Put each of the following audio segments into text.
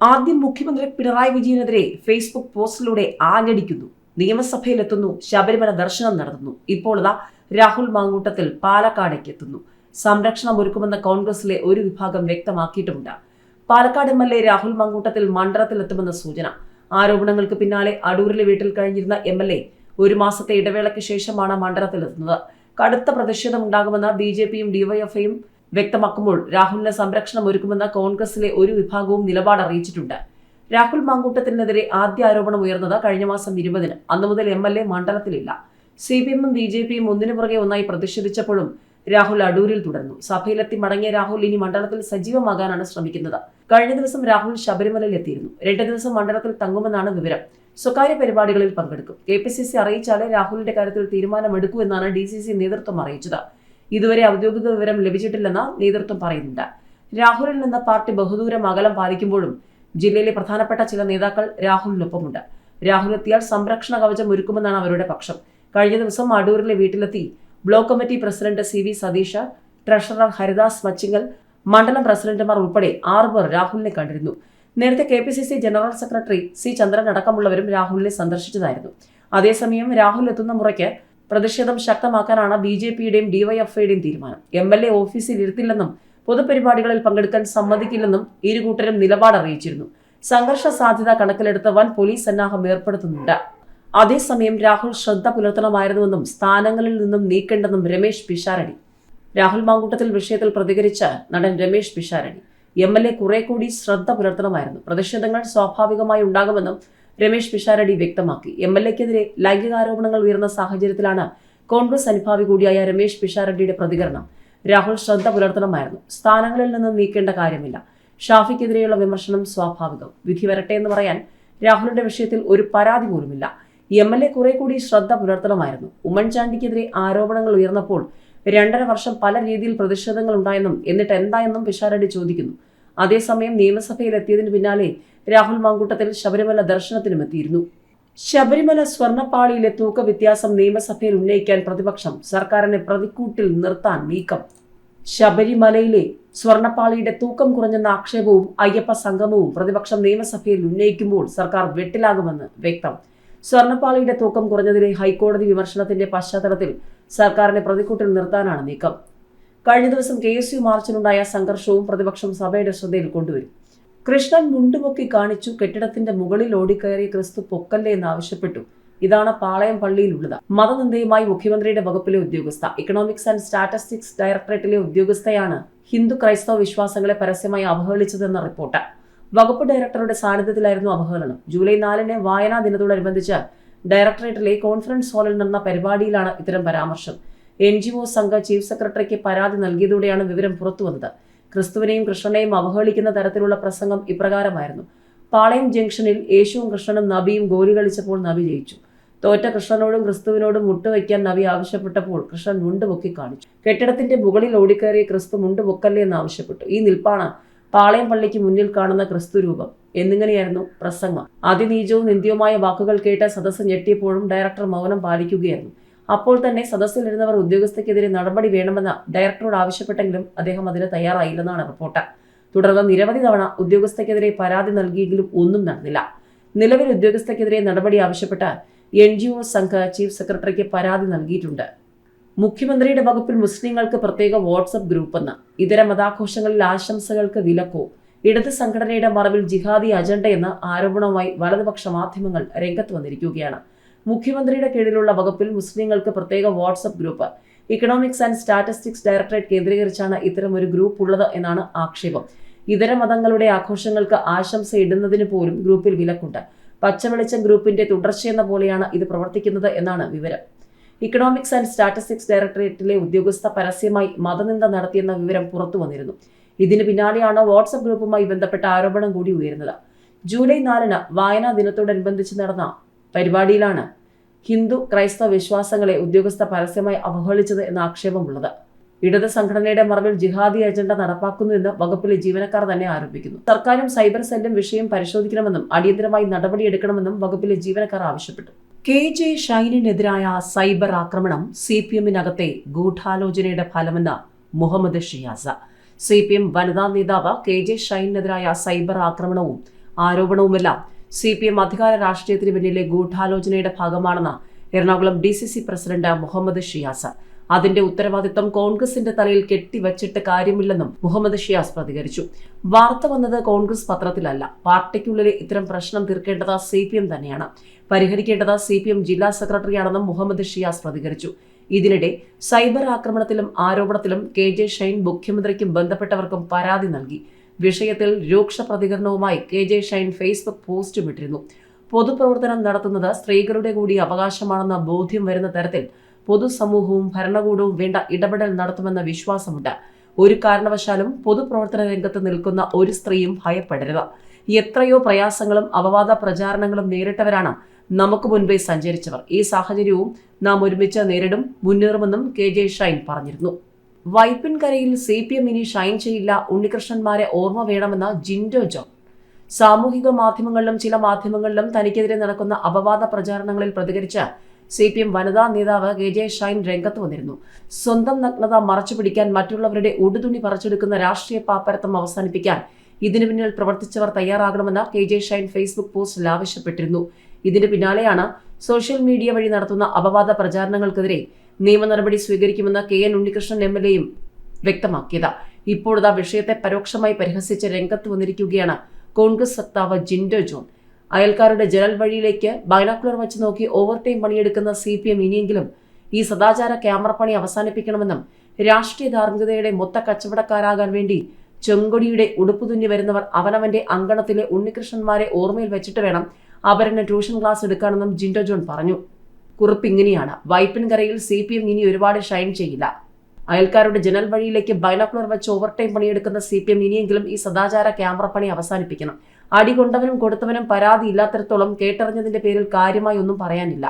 ആദ്യം മുഖ്യമന്ത്രി പിണറായി വിജയനെതിരെ ഫേസ്ബുക്ക് പോസ്റ്റിലൂടെ ആഞ്ഞടിക്കുന്നു. നിയമസഭയിലെത്തുന്നു ശബരിമല ദർശനം നടത്തുന്നു. ഇപ്പോൾ ഇതാ രാഹുൽ മാങ്കൂട്ടത്തിൽ പാലക്കാടേക്ക് എത്തുന്നു സംരക്ഷണം ഒരുക്കുമെന്ന കോൺഗ്രസിലെ ഒരു വിഭാഗം വ്യക്തമാക്കിയിട്ടുമുണ്ട്. Palakkad M L A Rahul Mankoottathil മണ്ഡലത്തിലെത്തുമെന്ന സൂചന. ആരോപണങ്ങൾക്ക് പിന്നാലെ അടൂരിലെ വീട്ടിൽ കഴിഞ്ഞിരുന്ന എം എൽ എ ഒരു മാസത്തെ ഇടവേളയ്ക്ക് ശേഷമാണ് മണ്ഡലത്തിലെത്തുന്നത്. കടുത്ത പ്രതിഷേധമുണ്ടാകുമെന്ന് ബി ജെ പിയും ഡിവൈഎഫ്ഐയും വ്യക്തമാക്കുമ്പോൾ രാഹുലിന് സംരക്ഷണം ഒരുക്കുമെന്ന കോൺഗ്രസിലെ ഒരു വിഭാഗവും നിലപാട് അറിയിച്ചിട്ടുണ്ട്. രാഹുൽ മാങ്കൂട്ടത്തിനെതിരെ ആദ്യ ആരോപണം ഉയർന്നത് കഴിഞ്ഞ മാസം ഇരുപതിന്. അന്നു മുതൽ എം എൽ എ മണ്ഡലത്തിലില്ല. സി പി എമ്മും ബി ജെ പിയും ഒന്നിനു പുറകെ ഒന്നായി പ്രതിഷേധിച്ചപ്പോഴും രാഹുൽ അടൂരിൽ തുടർന്നു. സഭയിലെത്തി മടങ്ങിയ രാഹുൽ ഇനി മണ്ഡലത്തിൽ സജീവമാകാനാണ് ശ്രമിക്കുന്നത്. കഴിഞ്ഞ ദിവസം രാഹുൽ ശബരിമലയിൽ എത്തിയിരുന്നു. രണ്ട് ദിവസം മണ്ഡലത്തിൽ തങ്ങുമെന്നാണ് വിവരം. സ്വകാര്യ പരിപാടികളിൽ പങ്കെടുക്കും. കെ പി സി സി അറിയിച്ചാലേ രാഹുലിന്റെ കാര്യത്തിൽ തീരുമാനമെടുക്കൂ എന്നാണ് ഡി സി സി നേതൃത്വം അറിയിച്ചത്. ഇതുവരെ ഔദ്യോഗിക വിവരം ലഭിച്ചിട്ടില്ലെന്ന് നേതൃത്വം പറയുന്നുണ്ട്. രാഹുലിൽ നിന്ന് പാർട്ടി ബഹുദൂരം അകലം പാലിക്കുമ്പോഴും ജില്ലയിലെ പ്രധാനപ്പെട്ട ചില നേതാക്കൾ രാഹുലിനൊപ്പമുണ്ട്. രാഹുൽ എത്തിയാൽ സംരക്ഷണ കവചം ഒരുക്കുമെന്നാണ് അവരുടെ പക്ഷം. കഴിഞ്ഞ ദിവസം അടൂരിലെ വീട്ടിലെത്തി block committee president C V Satheesh treasurer Haridas Machingal മണ്ഡലം പ്രസിഡന്റുമാർ ഉൾപ്പെടെ ആറുപേർ രാഹുലിനെ കണ്ടിരുന്നു. നേരത്തെ K P C C general secretary C Chandran അടക്കമുള്ളവരും രാഹുലിനെ സന്ദർശിച്ചതായിരുന്നു. അതേസമയം രാഹുൽ എത്തുന്ന മുറയ്ക്ക് പ്രതിഷേധം ശക്തമാക്കാനാണ് ബി ജെ പിയുടെയും ഡിവൈഎഫ്ഐയുടെയും തീരുമാനം. എം എൽ എ ഓഫീസിൽ ഇരുത്തില്ലെന്നും പൊതുപരിപാടികളിൽ പങ്കെടുക്കാൻ സമ്മതിക്കില്ലെന്നും ഇരുകൂട്ടരും നിലപാട് അറിയിച്ചിരുന്നു. സംഘർഷ സാധ്യത കണക്കിലെടുത്ത് വൻ പോലീസ് സന്നാഹം ഏർപ്പെടുത്തുന്നുണ്ട്. അതേസമയം രാഹുൽ ശ്രദ്ധ പുലർത്തണമായിരുന്നുവെന്നും സ്ഥാനങ്ങളിൽ നിന്നും നീക്കേണ്ടെന്നും രമേശ് പിഷാരടി. രാഹുൽ മാങ്കൂട്ടത്തിൽ വിഷയത്തിൽ പ്രതികരിച്ച നടൻ Ramesh Pisharody. M L A കുറെ കൂടി ശ്രദ്ധ പുലർത്തണമായിരുന്നു. പ്രതിഷേധങ്ങൾ സ്വാഭാവികമായി ഉണ്ടാകുമെന്നും രമേശ് പിഷാരടി വ്യക്തമാക്കി. എം എൽ എക്കെതിരെ ലൈംഗികാരോപണങ്ങൾ ഉയർന്ന സാഹചര്യത്തിലാണ് കോൺഗ്രസ് അനുഭാവി കൂടിയായ രമേശ് പിഷാരടിയുടെ പ്രതികരണം. രാഹുൽ ശ്രദ്ധ പുലർത്തണമായിരുന്നു. സ്ഥാനങ്ങളിൽ നിന്ന് നീക്കേണ്ട കാര്യമില്ല. ഷാഫിക്കെതിരെയുള്ള വിമർശനം സ്വാഭാവികം. വിധി വരട്ടെ എന്ന് പറയാൻ രാഹുലിന്റെ വിഷയത്തിൽ ഒരു പരാതി പോലുമില്ല. എം എൽ എ കുറെ കൂടി ശ്രദ്ധ പുലർത്തണമായിരുന്നു. ഉമ്മൻചാണ്ടിക്കെതിരെ ആരോപണങ്ങൾ ഉയർന്നപ്പോൾ രണ്ടര വർഷം പല രീതിയിൽ പ്രതിഷേധങ്ങൾ ഉണ്ടായെന്നും എന്നിട്ട് എന്തായെന്നും പിഷാരടി ചോദിക്കുന്നു. അതേസമയം നിയമസഭയിൽ എത്തിയതിന് പിന്നാലെ രാഹുൽ മാങ്കൂട്ടത്തിൽ ശബരിമല ദർശനത്തിനും എത്തിയിരുന്നു. ശബരിമല സ്വർണപ്പാളിയിലെ തൂക്ക വ്യത്യാസം നിയമസഭയിൽ ഉന്നയിക്കാൻ പ്രതിപക്ഷം സർക്കാരിനെ പ്രതിക്കൂട്ടിൽ നിർത്താൻ നീക്കം. ശബരിമലയിലെ സ്വർണപ്പാളിയുടെ തൂക്കം കുറഞ്ഞെന്ന ആക്ഷേപവും അയ്യപ്പ സംഗമവും പ്രതിപക്ഷം നിയമസഭയിൽ ഉന്നയിക്കുമ്പോൾ സർക്കാർ വെട്ടിലാകുമെന്ന് വ്യക്തം. സ്വർണപ്പാളിയുടെ തൂക്കം കുറഞ്ഞതിലെ ഹൈക്കോടതി വിമർശനത്തിന്റെ പശ്ചാത്തലത്തിൽ സർക്കാരിനെ പ്രതിക്കൂട്ടിൽ നിർത്താനാണ് നീക്കം. കഴിഞ്ഞ ദിവസം കെ എസ് യു മാർച്ചിലുണ്ടായ സംഘർഷവും പ്രതിപക്ഷം സഭയുടെ ശ്രദ്ധയിൽ കൊണ്ടുവരും. കൃഷ്ണൻ മുണ്ടുപൊക്കി കാണിച്ചു കെട്ടിടത്തിന്റെ മുകളിൽ ഓടിക്കയറി ക്രിസ്തു പൊക്കല്ലേ എന്ന് ആവശ്യപ്പെട്ടു. ഇതാണ് പാളയം പള്ളിയിലുള്ളത്. മതനിന്ദയുമായി മുഖ്യമന്ത്രിയുടെ വകുപ്പിലെ ഉദ്യോഗസ്ഥ. ഇക്കണോമിക്സ് ആൻഡ് സ്റ്റാറ്റിസ്റ്റിക്സ് ഡയറക്ടറേറ്റിലെ ഉദ്യോഗസ്ഥയാണ് ഹിന്ദു ക്രൈസ്തവ വിശ്വാസങ്ങളെ പരസ്യമായി അവഹേളിച്ചതെന്ന റിപ്പോർട്ട്. വകുപ്പ് ഡയറക്ടറുടെ സാന്നിധ്യത്തിലായിരുന്നു അവഹേളനം. ജൂലൈ നാലിന് വായനാ ദിനത്തോടനുബന്ധിച്ച് ഡയറക്ടറേറ്റിലെ കോൺഫറൻസ് ഹാളിൽ നടന്ന പരിപാടിയിലാണ് ഇത്തരം പരാമർശം. N G O Sangh chief സെക്രട്ടറിക്ക് പരാതി നൽകിയതോടെയാണ് വിവരം പുറത്തുവന്നത്. ക്രിസ്തുവിനെയും കൃഷ്ണനെയും അവഹേളിക്കുന്ന തരത്തിലുള്ള പ്രസംഗം ഇപ്രകാരമായിരുന്നു. പാളയം ജംഗ്ഷനിൽ യേശുവും കൃഷ്ണനും നബിയും ഗോലി കളിച്ചപ്പോൾ നബി ജയിച്ചു. തോറ്റ കൃഷ്ണനോടും ക്രിസ്തുവിനോടും മുട്ടുവയ്ക്കാൻ നബി ആവശ്യപ്പെട്ടപ്പോൾ കൃഷ്ണൻ മുണ്ട് പൊക്കി കാണിച്ചു. കെട്ടിടത്തിന്റെ മുകളിൽ ഓടിക്കയറിയ ക്രിസ്തു മുണ്ട് പൊക്കല്ലേ എന്ന് ആവശ്യപ്പെട്ടു. ഈ നിൽപ്പാണ് പാളയം പള്ളിക്ക് മുന്നിൽ കാണുന്ന ക്രിസ്തു രൂപം എന്നിങ്ങനെയായിരുന്നു പ്രസംഗം. അതിനീചവും നിന്ദ്യവുമായ വാക്കുകൾ കേട്ട സദസ്സ് ഞെട്ടിയപ്പോഴും ഡയറക്ടർ മൗനം പാലിക്കുകയായിരുന്നു. അപ്പോൾ തന്നെ സദസ്സിലിരുന്നവർ ഉദ്യോഗസ്ഥയ്ക്കെതിരെ നടപടി വേണമെന്ന് ഡയറക്ടറോട് ആവശ്യപ്പെട്ടെങ്കിലും അദ്ദേഹം അതിന് തയ്യാറായില്ലെന്നാണ് റിപ്പോർട്ട്. തുടർന്ന് നിരവധി തവണ ഉദ്യോഗസ്ഥയ്ക്കെതിരെ പരാതി നൽകിയെങ്കിലും ഒന്നും നടന്നില്ല. നിലവിൽ ഉദ്യോഗസ്ഥയ്ക്കെതിരെ നടപടി ആവശ്യപ്പെട്ട് N G O Sangh chief സെക്രട്ടറിക്ക് പരാതി നൽകിയിട്ടുണ്ട്. മുഖ്യമന്ത്രിയുടെ വകുപ്പിൽ മുസ്ലിങ്ങൾക്ക് പ്രത്യേക വാട്സപ്പ് ഗ്രൂപ്പെന്ന്. ഇതര മതാഘോഷങ്ങളിൽ ആശംസകൾക്ക് വിലക്കോ ഇടത് സംഘടനയുടെ മറവിൽ ജിഹാദി അജണ്ടയെന്ന ആരോപണവുമായി വലതുപക്ഷ മാധ്യമങ്ങൾ രംഗത്ത് വന്നിരിക്കുകയാണ്. മുഖ്യമന്ത്രിയുടെ കീഴിലുള്ള വകുപ്പിൽ മുസ്ലിങ്ങൾക്ക് പ്രത്യേക WhatsApp group. Economics and statistics directorate കേന്ദ്രീകരിച്ചാണ് ഇത്തരം ഒരു ഗ്രൂപ്പ് ഉള്ളത് എന്നാണ് ആക്ഷേപം. ഇതര മതങ്ങളുടെ ആഘോഷങ്ങൾക്ക് ആശംസ ഇടുന്നതിന് പോലും ഗ്രൂപ്പിൽ വിലക്കുണ്ട്. പച്ചവെളിച്ചം ഗ്രൂപ്പിന്റെ തുടർച്ചയെന്ന പോലെയാണ് ഇത് പ്രവർത്തിക്കുന്നത് എന്നാണ് വിവരം. ഇക്കണോമിക്സ് ആൻഡ് സ്റ്റാറ്റിസ്റ്റിക്സ് ഡയറക്ടറേറ്റിലെ ഉദ്യോഗസ്ഥ പരസ്യമായി മതനിന്ദ നടത്തിയെന്ന വിവരം പുറത്തു വന്നിരുന്നു. ഇതിന് പിന്നാലെയാണ് വാട്സപ്പ് ഗ്രൂപ്പുമായി ബന്ധപ്പെട്ട ആരോപണം കൂടി ഉയരുന്നത്. ജൂലൈ നാലിന് വായനാ ദിനത്തോടനുബന്ധിച്ച് നടന്ന പരിപാടിയിലാണ് ഹിന്ദു ക്രൈസ്തവ വിശ്വാസങ്ങളെ ഉദ്യോഗസ്ഥ പരസ്യമായി അവഹേളിച്ചത് എന്ന ആക്ഷേപമുള്ളത്. ഇടത് സംഘടനയുടെ മറവിൽ ജിഹാദി അജണ്ട നടപ്പാക്കുന്നു എന്ന് വകുപ്പിലെ ജീവനക്കാർ തന്നെ ആരോപിക്കുന്നു. സർക്കാരും സൈബർ സെല്ലും വിഷയം പരിശോധിക്കണമെന്നും അടിയന്തരമായി നടപടിയെടുക്കണമെന്നും വകുപ്പിലെ ജീവനക്കാർ ആവശ്യപ്പെട്ടു. കെ ജെ ഷൈനിനെതിരായ സൈബർ ആക്രമണം സി പി എമ്മിനകത്തെ ഗൂഢാലോചനയുടെ ഫലമെന്ന് Muhammad Shiyas. C P M വനിതാ നേതാവ് കെ ജെ ഷൈനിനെതിരായ സൈബർ ആക്രമണവും ആരോപണവുമെല്ലാം സി പി എം അധികാര രാഷ്ട്രീയത്തിന് പിന്നിലെ ഗൂഢാലോചനയുടെ ഭാഗമാണെന്ന് Ernakulam D C C president Muhammad Shiyas. അതിന്റെ ഉത്തരവാദിത്തം കോൺഗ്രസിന്റെ തലയിൽ കെട്ടിവച്ചിട്ട് കാര്യമില്ലെന്നും മുഹമ്മദ് ഷിയാസ് പ്രതികരിച്ചു. വാർത്ത വന്നത് കോൺഗ്രസ് പത്രത്തിലല്ല. പാർട്ടിക്കുള്ളിലെ ഇത്തരം പ്രശ്നം തീർക്കേണ്ടത് സി പി എം തന്നെയാണ്. പരിഹരിക്കേണ്ടത് സി പി എം ജില്ലാ സെക്രട്ടറിയാണെന്നും മുഹമ്മദ് ഷിയാസ് പ്രതികരിച്ചു. ഇതിനിടെ സൈബർ ആക്രമണത്തിലും ആരോപണത്തിലും കെ ജെ ഷൈൻ മുഖ്യമന്ത്രിക്കും ബന്ധപ്പെട്ടവർക്കും പരാതി നൽകി. വിഷയത്തിൽ രൂക്ഷ പ്രതികരണവുമായി കെ ജെ ഷൈൻ ഫേസ്ബുക്ക് പോസ്റ്റും ഇട്ടിരുന്നു. പൊതുപ്രവർത്തനം നടത്തുന്നത് സ്ത്രീകളുടെ കൂടി അവകാശമാണെന്ന ബോധ്യം വരുന്ന തരത്തിൽ പൊതുസമൂഹവും ഭരണകൂടവും വേണ്ട ഇടപെടൽ നടത്തുമെന്ന വിശ്വാസമുണ്ട്. ഒരു കാരണവശാലും പൊതുപ്രവർത്തന രംഗത്ത് നിൽക്കുന്ന ഒരു സ്ത്രീയും ഭയപ്പെടരുത്. എത്രയോ പ്രയാസങ്ങളും അപവാദ പ്രചാരണങ്ങളും നേരിട്ടവരാണ് നമുക്ക് മുൻപേ സഞ്ചരിച്ചവർ. ഈ സാഹചര്യവും നാം ഒരുമിച്ച് നേരിടും മുന്നേറുമെന്നും കെ ജെ ഷൈൻ പറഞ്ഞിരുന്നു. വൈപ്പിൻകരയിൽ സി പി എം ഇനി ഷൈൻ ചെയ്യില്ല. ഉണ്ണികൃഷ്ണന്മാരെ ഓർമ്മ വേണമെന്ന ജിൻഡോ ജോൺ. സാമൂഹിക മാധ്യമങ്ങളിലും ചില മാധ്യമങ്ങളിലും തനിക്കെതിരെ നടക്കുന്ന അപവാദ പ്രചാരണങ്ങളിൽ പ്രതികരിച്ച് സി പി എം വനിതാ നേതാവ് കെ ജെ ഷൈൻ രംഗത്ത് വന്നിരുന്നു. സ്വന്തം നഗ്നത മറച്ചു പിടിക്കാൻ മറ്റുള്ളവരുടെ ഉടുതുണി പറിച്ചെടുക്കുന്ന രാഷ്ട്രീയ പാപ്പരത്വം അവസാനിപ്പിക്കാൻ ഇതിനു പിന്നിൽ പ്രവർത്തിച്ചവർ തയ്യാറാകണമെന്ന് കെ ജെ ഷൈൻ ഫേസ്ബുക്ക് പോസ്റ്റിൽ ആവശ്യപ്പെട്ടിരുന്നു. ഇതിന് പിന്നാലെയാണ് സോഷ്യൽ മീഡിയ വഴി നടത്തുന്ന അപവാദ പ്രചാരണങ്ങൾക്കെതിരെ നിയമ നടപടി സ്വീകരിക്കുമെന്ന് K N Unnikrishnan M L എയും വ്യക്തമാക്കിയത്. ഇപ്പോഴത്തെ വിഷയത്തെ പരോക്ഷമായി പരിഹസിച്ച് രംഗത്ത് വന്നിരിക്കുകയാണ് കോൺഗ്രസ് വക്താവ് ജിൻഡോ ജോൺ. അയൽക്കാരുടെ ജനൽ വഴിയിലേക്ക് ബൈനാക്കുലർ വച്ച് നോക്കി ഓവർ ടൈം പണിയെടുക്കുന്ന സി പി എം ഇനിയെങ്കിലും ഈ സദാചാര ക്യാമറ പണി അവസാനിപ്പിക്കണമെന്നും രാഷ്ട്രീയ ധാർമ്മികതയുടെ മൊത്ത കച്ചവടക്കാരാകാൻ വേണ്ടി ചെങ്കൊടിയുടെ ഉടുപ്പ് തുന്നി വരുന്നവർ അവനവന്റെ അങ്കണത്തിലെ ഉണ്ണികൃഷ്ണന്മാരെ ഓർമ്മയിൽ വെച്ചിട്ട് വേണം അവരെന്നെ ട്യൂഷൻ ക്ലാസ് എടുക്കാനെന്നും ജിൻഡോ ജോൺ പറഞ്ഞു. കുറിപ്പ് ഇങ്ങനെയാണ് വൈപ്പിൻകരയിൽ സി പി എം ഇനി ഒരുപാട് ഷൈൻ ചെയ്യില്ല. അയൽക്കാരുടെ ജനൽ വഴിയിലേക്ക് ബൈനോക്കുലർ വെച്ച് ഓവർ ടൈം പണിയെടുക്കുന്ന സി പി എം ഇനിയെങ്കിലും ഈ സദാചാര ക്യാമറ പണി അവസാനിപ്പിക്കണം. അടി കൊണ്ടവനും കൊടുത്തവനും പരാതി ഇല്ലാത്തിടത്തോളം കേട്ടറിഞ്ഞതിന്റെ പേരിൽ കാര്യമായി ഒന്നും പറയാനില്ല.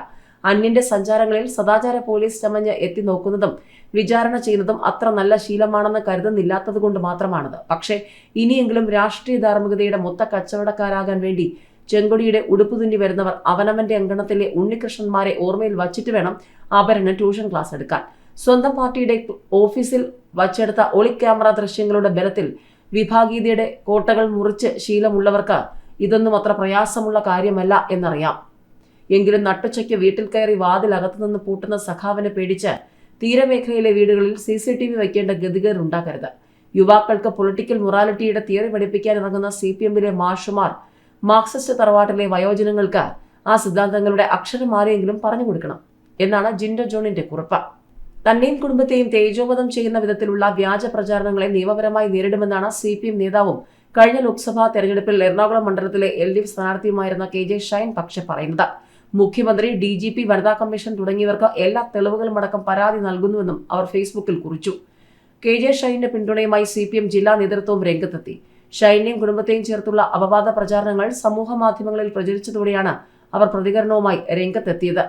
അന്യന്റെ സഞ്ചാരങ്ങളിൽ സദാചാര പോലീസ് ചമഞ്ഞ് എത്തി നോക്കുന്നതും വിചാരണ ചെയ്യുന്നതും അത്ര നല്ല ശീലമാണെന്ന് കരുതുന്നില്ലാത്തത് കൊണ്ട് മാത്രമാണത്. പക്ഷേ ഇനിയെങ്കിലും രാഷ്ട്രീയ ധാർമ്മികതയുടെ മൊത്ത കച്ചവടക്കാരാകാൻ വേണ്ടി ചെങ്കൊടിയുടെ ഉടുപ്പ് തുന്നി വരുന്നവർ അവനവന്റെ അങ്കണത്തിലെ ഉണ്ണികൃഷ്ണന്മാരെ ഓർമ്മയിൽ വച്ചിട്ട് വേണം അവരെന്നെ ട്യൂഷൻ ക്ലാസ് എടുക്കാൻ. സ്വന്തം പാർട്ടിയുടെ ഓഫീസിൽ വച്ചെടുത്ത ഒളി ക്യാമറ ദൃശ്യങ്ങളുടെ ബലത്തിൽ വിഭാഗീയതയുടെ കോട്ടകൾ മുറിച്ച് ശീലമുള്ളവർക്ക് ഇതൊന്നും അത്ര പ്രയാസമുള്ള കാര്യമല്ല എന്നറിയാം. എങ്കിലും നട്ടുച്ചയ്ക്ക് വീട്ടിൽ കയറി വാതിൽ അകത്തുനിന്ന് പൂട്ടുന്ന സഖാവിനെ പേടിച്ച് തീരമേഖലയിലെ വീടുകളിൽ സി സി ടി വി വയ്ക്കേണ്ട ഗതികേട് ഉണ്ടാക്കരുത് യുവാക്കൾക്ക് പൊളിറ്റിക്കൽ മൊറാലിറ്റിയുടെ തിയറി പഠിപ്പിക്കാൻ ഇറങ്ങുന്ന സി പി എമ്മിലെ മാഷുമാർ മാർക്സിസ്റ്റ് തറവാട്ടിലെ വയോജനങ്ങൾക്ക് ആ സിദ്ധാന്തങ്ങളുടെ അക്ഷരം ആരെയെങ്കിലും പറഞ്ഞു കൊടുക്കണം എന്നാണ് ജിൻഡോ ജോണിന്റെ കുറിപ്പ്. തന്നെയും കുടുംബത്തെയും തേജോവധം ചെയ്യുന്ന വിധത്തിലുള്ള വ്യാജ പ്രചാരണങ്ങളെ നിയമപരമായി നേരിടുമെന്നാണ് സി പി എം നേതാവും കഴിഞ്ഞ ലോക്സഭാ തെരഞ്ഞെടുപ്പിൽ എറണാകുളം മണ്ഡലത്തിലെ എൽ ഡി എഫ് സ്ഥാനാർത്ഥിയുമായിരുന്ന കെ ജെ ഷൈൻ പക്ഷെ പറയുന്നത്. മുഖ്യമന്ത്രി ഡി ജി പി വനിതാ കമ്മീഷൻ തുടങ്ങിയവർക്ക് എല്ലാ തെളിവുകളും അടക്കം പരാതി നൽകുന്നുവെന്നും അവർ ഫേസ്ബുക്കിൽ കുറിച്ചു. കെ ജെ ഷൈനിന്റെ പിന്തുണയുമായി സി പി എം ജില്ലാ നേതൃത്വവും രംഗത്തെത്തി. ഷൈനെയും കുടുംബത്തെയും ചേർത്തുള്ള അപവാദ പ്രചാരണങ്ങൾ സമൂഹ മാധ്യമങ്ങളിൽ പ്രചരിച്ചതോടെയാണ് അവർ പ്രതികരണവുമായി രംഗത്തെത്തിയത്.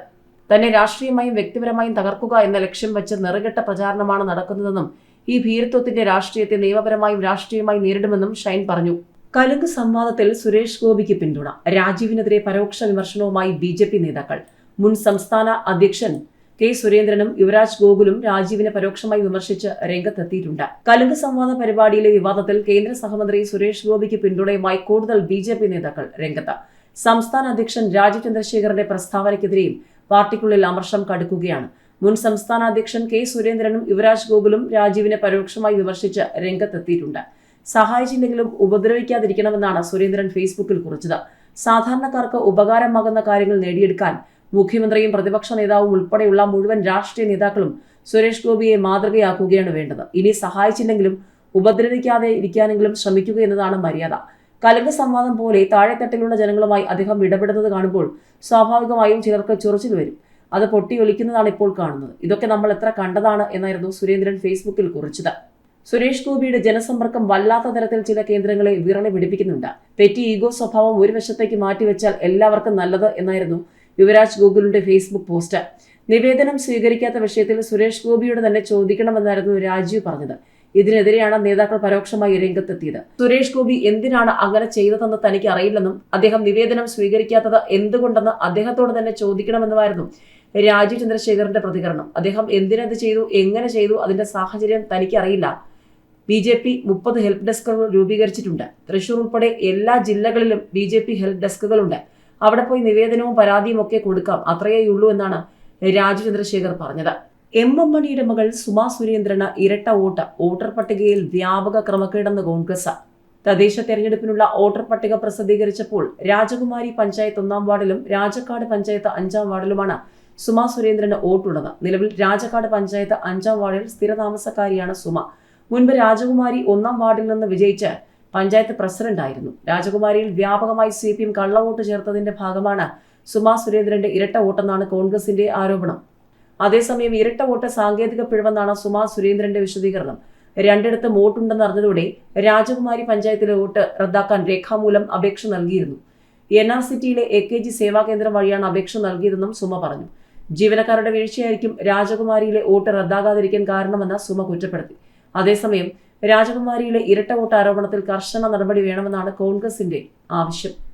തന്നെ രാഷ്ട്രീയമായും വ്യക്തിപരമായും തകർക്കുക എന്ന ലക്ഷ്യം വെച്ച് നിറകെട്ട പ്രചാരണമാണ് നടക്കുന്നതെന്നും ഈ ഭീരത്വത്തിന്റെ രാഷ്ട്രീയത്തെ നിയമപരമായും രാഷ്ട്രീയമായും നേരിടുമെന്നും ഷൈൻ പറഞ്ഞു. കലുങ്ക് സംവാദത്തിൽ സുരേഷ് ഗോപിക്ക് പിന്തുണ. രാജീവിനെതിരെ പരോക്ഷ വിമർശനവുമായി ബി നേതാക്കൾ. മുൻ സംസ്ഥാന അധ്യക്ഷൻ കെ സുരേന്ദ്രനും യുവരാജ് ഗോകുലും രാജീവിനെ പരോക്ഷമായി വിമർശിച്ച് രംഗത്തെത്തിയിട്ടുണ്ട്. കലുങ്ക് സംവാദ പരിപാടിയിലെ വിവാദത്തിൽ കേന്ദ്ര സഹമന്ത്രി സുരേഷ് ഗോപിക്ക് പിന്തുണയുമായി കൂടുതൽ ബി ജെ പി നേതാക്കൾ രംഗത്ത്. സംസ്ഥാന അധ്യക്ഷൻ രാജീവ് ചന്ദ്രശേഖരന്റെ പ്രസ്താവനയ്ക്കെതിരെയും പാർട്ടിക്കുള്ളിൽ അമർഷം കടുക്കുകയാണ്. മുൻ സംസ്ഥാന അധ്യക്ഷൻ കെ സുരേന്ദ്രനും യുവരാജ് ഗോകുലും രാജീവിനെ പരോക്ഷമായി വിമർശിച്ച് രംഗത്തെത്തിയിട്ടുണ്ട്. സഹായിച്ചില്ലെങ്കിലും ഉപദ്രവിക്കാതിരിക്കണമെന്നാണ് സുരേന്ദ്രൻ ഫേസ്ബുക്കിൽ കുറിച്ചത്. സാധാരണക്കാർക്ക് ഉപകാരമാകുന്ന കാര്യങ്ങൾ നേടിയെടുക്കാൻ മുഖ്യമന്ത്രിയും പ്രതിപക്ഷ നേതാവും ഉൾപ്പെടെയുള്ള മുഴുവൻ രാഷ്ട്രീയ നേതാക്കളും സുരേഷ് ഗോപിയെ മാതൃകയാക്കുകയാണ് വേണ്ടത്. ഇനി സഹായിച്ചില്ലെങ്കിലും ഉപദ്രവിക്കാതെ ഇരിക്കാനെങ്കിലും ശ്രമിക്കുക എന്നതാണ് മര്യാദ. കലങ്ക സംവാദം പോലെ താഴെത്തട്ടിലുള്ള ജനങ്ങളുമായി അദ്ദേഹം ഇടപെടുന്നത് കാണുമ്പോൾ സ്വാഭാവികമായും ചിലർക്ക് ചൊറിച്ചിൽ വരും. അത് പൊട്ടിയൊലിക്കുന്നതാണ് ഇപ്പോൾ കാണുന്നത്. ഇതൊക്കെ നമ്മൾ എത്ര കണ്ടതാണ് എന്നായിരുന്നു സുരേന്ദ്രൻ ഫേസ്ബുക്കിൽ കുറിച്ചത്. സുരേഷ് ഗോപിയുടെ ജനസമ്പർക്കം വല്ലാത്ത തരത്തിൽ ചില കേന്ദ്രങ്ങളെ വിറളി പിടിപ്പിക്കുന്നുണ്ട്. പെറ്റി ഈഗോ സ്വഭാവം ഒരു വശത്തേക്ക് മാറ്റിവെച്ചാൽ എല്ലാവർക്കും നല്ലത് എന്നായിരുന്നു യുവരാജ് ഗോകുലിന്റെ ഫേസ്ബുക്ക് പോസ്റ്റ്. നിവേദനം സ്വീകരിക്കാത്ത വിഷയത്തിൽ സുരേഷ് ഗോപിയോട് തന്നെ ചോദിക്കണമെന്നായിരുന്നു രാജീവ് പറഞ്ഞത്. ഇതിനെതിരെയാണ് നേതാക്കൾ പരോക്ഷമായി രംഗത്തെത്തിയത്. സുരേഷ് ഗോപി എന്തിനാണ് അങ്ങനെ ചെയ്തതെന്ന് തനിക്ക് അറിയില്ലെന്നും അദ്ദേഹം നിവേദനം സ്വീകരിക്കാത്തത് എന്തുകൊണ്ടെന്ന് അദ്ദേഹത്തോട് തന്നെ ചോദിക്കണമെന്നുമായിരുന്നു രാജീവ് ചന്ദ്രശേഖറിന്റെ പ്രതികരണം. അദ്ദേഹം എന്തിനത് ചെയ്തു എങ്ങനെ ചെയ്തു അതിന്റെ സാഹചര്യം തനിക്ക് അറിയില്ല. ബി ജെ പി മുപ്പത് ഹെൽപ്പ് ഡെസ്കുകൾ രൂപീകരിച്ചിട്ടുണ്ട്. തൃശൂർ ഉൾപ്പെടെ എല്ലാ ജില്ലകളിലും ബി ജെ പി ഹെൽപ്പ് ഡെസ്കുകളുണ്ട്. അവിടെ പോയി നിവേദനവും പരാതിയും ഒക്കെ കൊടുക്കാം. അത്രയേ ഉള്ളൂ എന്നാണ് രാജു ചന്ദ്രശേഖർ പറഞ്ഞത്. എം എം മണിയുടെ മകൾ സുമാ സുരേന്ദ്രന് ഇരട്ട വോട്ട് വോട്ടർ പട്ടികയിൽ വ്യാപക ക്രമക്കേടെന്ന് കോൺഗ്രസ്. തദ്ദേശ തെരഞ്ഞെടുപ്പിനുള്ള വോട്ടർ പട്ടിക പ്രസിദ്ധീകരിച്ചപ്പോൾ രാജകുമാരി പഞ്ചായത്ത് ഒന്നാം വാർഡിലും രാജക്കാട് പഞ്ചായത്ത് അഞ്ചാം വാർഡിലുമാണ് സുമ സുരേന്ദ്രന് വോട്ടുള്ളത്. നിലവിൽ രാജക്കാട് പഞ്ചായത്ത് അഞ്ചാം വാർഡിൽ സ്ഥിരതാമസക്കാരിയാണ് സുമ. മുൻപ് രാജകുമാരി ഒന്നാം വാർഡിൽ നിന്ന് വിജയിച്ച് പഞ്ചായത്ത് പ്രസിഡന്റായിരുന്നു. രാജകുമാരിയിൽ വ്യാപകമായി സി പി എം കള്ളവോട്ട് ചേർത്തതിന്റെ ഭാഗമാണ് സുമാ സുരേന്ദ്രന്റെ ഇരട്ട വോട്ടെന്നാണ് കോൺഗ്രസിന്റെ ആരോപണം. അതേസമയം ഇരട്ട വോട്ട് സാങ്കേതിക പിഴവെന്നാണ് സുമാ സുരേന്ദ്രന്റെ വിശദീകരണം. രണ്ടിടത്ത് വോട്ടുണ്ടെന്ന് അറിഞ്ഞതോടെ രാജകുമാരി പഞ്ചായത്തിലെ വോട്ട് റദ്ദാക്കാൻ രേഖാമൂലം അപേക്ഷ നൽകിയിരുന്നു. എൻ ആർ സിറ്റിയിലെ A K G Seva Kendram വഴിയാണ് അപേക്ഷ നൽകിയതെന്നും സുമ പറഞ്ഞു. ജീവനക്കാരുടെ വീഴ്ചയായിരിക്കും രാജകുമാരിയിലെ വോട്ട് റദ്ദാകാതിരിക്കാൻ കാരണമെന്ന് സുമ കുറ്റപ്പെടുത്തി. അതേസമയം രാജകുമാരിയിലെ ഇരട്ട വോട്ട് ആരോപണത്തിൽ കർശന നടപടി വേണമെന്നാണ് കോൺഗ്രസിന്റെ ആവശ്യം.